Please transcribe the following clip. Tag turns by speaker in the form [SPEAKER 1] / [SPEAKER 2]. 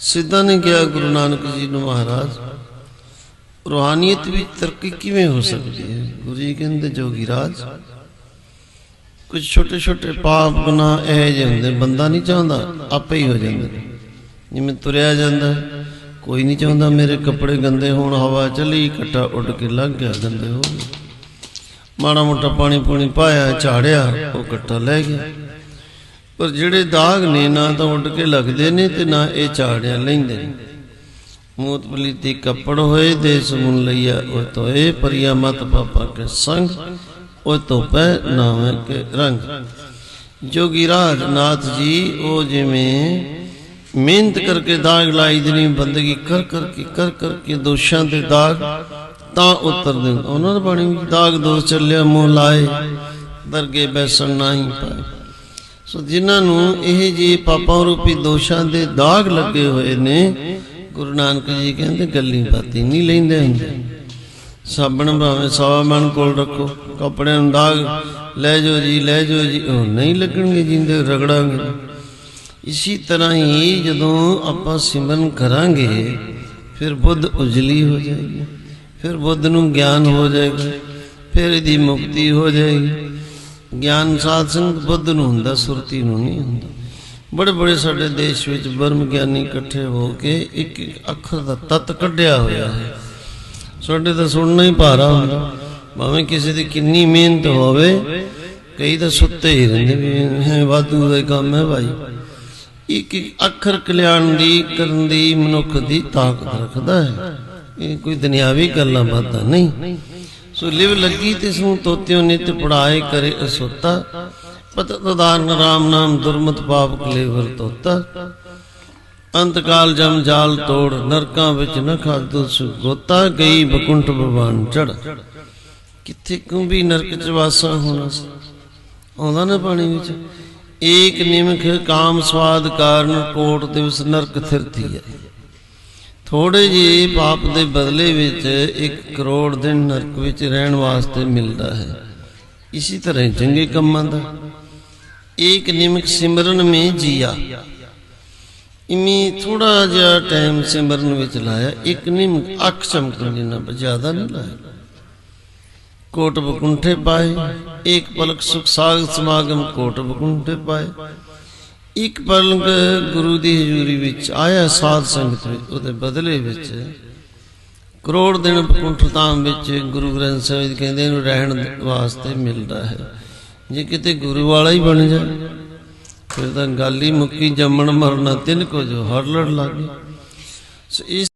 [SPEAKER 1] ਸਿੱਧਾ ਨੇ ਕਿਹਾ ਗੁਰੂ ਨਾਨਕ ਜੀ ਨੂੰ ਮਹਾਰਾਜ। ਰੂਹਾਨੀਅਤ ਵਿੱਚ ਤਰੱਕੀ ਕਿਵੇਂ ਹੋ ਸਕਦੀ ਹੈ? ਗੁਰੂ ਜੀ ਕਹਿੰਦੇ, ਜੋਗੀ ਰਾਜ, ਕੁਝ ਛੋਟੇ ਛੋਟੇ ਪਾਪ ਗੁਨਾਹ ਇਹ ਜਿਹੇ ਹੁੰਦੇ, ਬੰਦਾ ਨਹੀਂ ਚਾਹੁੰਦਾ, ਆਪੇ ਹੀ ਹੋ ਜਾਂਦੇ ਜਿਵੇਂ ਤੁਰਿਆ ਜਾਂਦਾ, ਕੋਈ ਨਹੀਂ ਚਾਹੁੰਦਾ ਮੇਰੇ ਕੱਪੜੇ ਗੰਦੇ ਹੋਣ, ਹਵਾ ਚਲੀ ਕੱਟਾ ਉੱਡ ਕੇ ਲੰਘ ਗਿਆ, ਗੰਦੇ ਹੋ ਗਏ। ਮਾੜਾ ਮੋਟਾ ਪਾਣੀ ਪੂਣੀ ਪਾਇਆ, ਝਾੜਿਆ, ਉਹ ਕੱਟਾ ਲੈ ਗਿਆ। ਪਰ ਜਿਹੜੇ ਦਾਗ ਨੇ ਨਾ ਤਾਂ ਉੱਡ ਕੇ ਲੱਗਦੇ ਨੇ ਤੇ ਨਾ ਇਹ ਝਾੜਿਆ ਲੈਂਦੇ ਨੇ। ਮੂਤ ਪਲੀਤੀ ਕੱਪੜ ਹੋਏ ਦੇ ਸਮੁਨ ਲਈਆ, ਉਹ ਤੋਏ ਪਰਿਆ ਮਤ ਪਾਪਾ ਕੇ ਸੰਗ, ਉਹ ਤੋਂ ਨਾਵੇਂ ਕੇ ਰੰਗ। ਜੋਗੀ ਰਾਜ ਨਾਥ ਜੀ, ਉਹ ਜਿਵੇਂ ਮਿਹਨਤ ਕਰਕੇ ਦਾਗ ਲਾਈ ਜਨੀ ਬੰਦਗੀ ਕਰ ਕਰਕੇ ਕਰ ਕਰਕੇ ਦੋਸ਼ਾਂ ਦੇ ਦਾਗ ਤਾਂ ਉਤਰਦੇ ਨੇ। ਉਹਨਾਂ ਦਾ ਬਾਣੀ ਵਿੱਚ ਦਾਗ ਦੋਸ਼ ਚੱਲਿਆ, ਮੂੰਹ ਲਾਏ, ਦਰਗੇ ਬੈਸਣ ਨਹੀਂ ਪਾਏ। ਸੋ ਜਿਨ੍ਹਾਂ ਨੂੰ ਇਹ ਜੀ ਪਾਪਾਂ ਰੂਪੀ ਦੋਸ਼ਾਂ ਦੇ ਦਾਗ ਲੱਗੇ ਹੋਏ ਨੇ, ਗੁਰੂ ਨਾਨਕ ਜੀ ਕਹਿੰਦੇ ਗੱਲੀ ਬਾਤੀ ਨਹੀਂ ਲੈਂਦੇ ਹੁੰਦੇ। ਸਾਬਣ ਭਾਵੇਂ ਸਵਾ ਮਣ ਕੋਲ ਰੱਖੋ, ਕੱਪੜਿਆਂ ਨੂੰ ਦਾਗ, ਲੈ ਜਾਓ ਜੀ, ਲੈ ਜਾਓ ਜੀ, ਉਹ ਨਹੀਂ ਲੱਗਣਗੇ ਜਿੰਦੇ ਰਗੜਾਂਗੇ। ਇਸੀ ਤਰ੍ਹਾਂ ਹੀ ਜਦੋਂ ਆਪਾਂ ਸਿਮਰਨ ਕਰਾਂਗੇ, ਫਿਰ ਬੁੱਧ ਉਜਲੀ ਹੋ ਜਾਏਗੀ, ਫਿਰ ਬੁੱਧ ਨੂੰ ਗਿਆਨ ਹੋ ਜਾਏਗਾ, ਫਿਰ ਇਹਦੀ ਮੁਕਤੀ ਹੋ ਜਾਏਗੀ। ਗਿਆਨ ਸਾਧ ਸੰਗ ਬੁੱਧ ਨੂੰ ਹੁੰਦਾ, ਸੁਰਤੀ ਨੂੰ ਨਹੀਂ ਹੁੰਦਾ। ਬੜੇ ਬੜੇ ਸਾਡੇ ਦੇਸ਼ ਵਿੱਚ ਬਰਮ ਗਿਆਨੀ ਇਕੱਠੇ ਹੋ ਕੇ ਇੱਕ ਇੱਕ ਅੱਖਰ ਦਾ ਤਤ ਕੱਢਿਆ ਹੋਇਆ ਹੈ। ਸਾਡੇ ਤਾਂ ਸੁਣਨਾ ਹੀ ਭਾਰਾ ਹੁੰਦਾ। ਭਾਵੇਂ ਕਿਸੇ ਦੀ ਕਿੰਨੀ ਮਿਹਨਤ ਹੋਵੇ, ਕਈ ਤਾਂ ਸੁੱਤੇ ਹੀ ਰਹਿੰਦੇ ਵੀ ਹੈ ਵਾਧੂ ਦਾ ਕੰਮ ਹੈ ਭਾਈ। ਇੱਕ ਇੱਕ ਅੱਖਰ ਕਲਿਆਣ ਦੀ, ਕਰਨ ਦੀ, ਮਨੁੱਖ ਦੀ ਤਾਕਤ ਰੱਖਦਾ ਹੈ। ਇਹ ਕੋਈ ਦੁਨਿਆਵੀ ਗੱਲਾਂ ਬਾਤਾਂ ਨਹੀਂ। ਸੋ ਲਿਵ ਲੱਗੀ ਤਿਸ ਨੂੰ ਤੋਤਿਓ ਨਿਤ ਪੜਾਏ ਕਰੇ ਅਸੋਤਾ ਪਤ ਤਦਾਨ ਰਾਮ ਨਾਮ ਦੁਰਮਤ ਪਾਪ ਕਲੇਵਰ ਤੋਤਾ। ਅੰਤਕਾਲ ਜਮ ਜਾਲ ਤੋੜ, ਨਰਕਾਂ ਵਿੱਚ ਨ ਖਾਦੂ ਸੁਗੋਤਾ ਗਈ ਬਕੁੰਠ ਭਗਵਾਨ ਚੜ ਕਿੱਥੇ ਕੁੰਭੀ ਨਰਕ ਚ ਵਾਸਾ ਹੋਣਾ? ਆਉਂਦਾ ਨਾ ਪਾਣੀ ਵਿੱਚ। ਏਕ ਨਿਮਖ ਕਾਮ ਸਵਾਦ ਕਾਰਨ ਕੋਟ ਦਿਵਸ ਨਰਕ ਥਿਰਤੀ ਹੈ। ਥੋੜੇ ਜਿਹੇ ਪਾਪ ਦੇ ਬਦਲੇ ਵਿੱਚ 1 ਕਰੋੜ ਦਿਨ ਨਰਕ ਵਿੱਚ ਰਹਿਣ ਵਾਸਤੇ ਮਿਲਦਾ ਹੈ। ਇਸੇ ਤਰ੍ਹਾਂ ਚੰਗੇ ਕੰਮਾਂ ਦਾ। ਏਕ ਨਿਮਕ ਸਿਮਰਨ ਮੇ ਜੀਆ। ਇਮੀ ਥੋੜਾ ਜਿਹਾ ਟਾਈਮ ਸਿਮਰਨ ਵਿੱਚ ਲਾਇਆ। ਇੱਕ ਨਿਮਕ ਅੱਖ ਚਮਕਣ ਜਿੰਨਾ ਜ਼ਿਆਦਾ ਨਹੀਂ ਲਾਇਆ। ਕੋਟ ਬਕੁੰਠੇ ਪਾਏ। ਇੱਕ ਪਲਕ ਸੁਖ ਸਾਗ ਸਮਾਗਮ ਕੋਟ ਬਕੁੰਠੇ ਪਾਏ। ਇੱਕ ਪਲਕ ਗੁਰੂ ਦੀ ਹਜ਼ੂਰੀ ਵਿੱਚ ਆਇਆ ਸਾਧ ਸੰਗਤ ਵਿੱਚ, ਉਹਦੇ ਬਦਲੇ ਵਿੱਚ ਕਰੋੜ ਦਿਨ ਬਕੁੰਠ ਧਾਮ ਵਿੱਚ ਗੁਰੂ ਗ੍ਰੰਥ ਸਾਹਿਬ ਜੀ ਕਹਿੰਦੇ ਇਹਨੂੰ ਰਹਿਣ ਵਾਸਤੇ ਮਿਲਦਾ ਹੈ। ਜੇ ਕਿਤੇ ਗੁਰੂ ਵਾਲਾ ਹੀ ਬਣ ਜਾਏ, ਫਿਰ ਤਾਂ ਗੱਲ ਹੀ ਮੁੱਕੀ, ਜੰਮਣ ਮਰਨਾ ਤਿੰਨ ਕੋ ਜੋ ਹਰ ਲੜ ਲੱਗੇ ਸੋ ਇਸ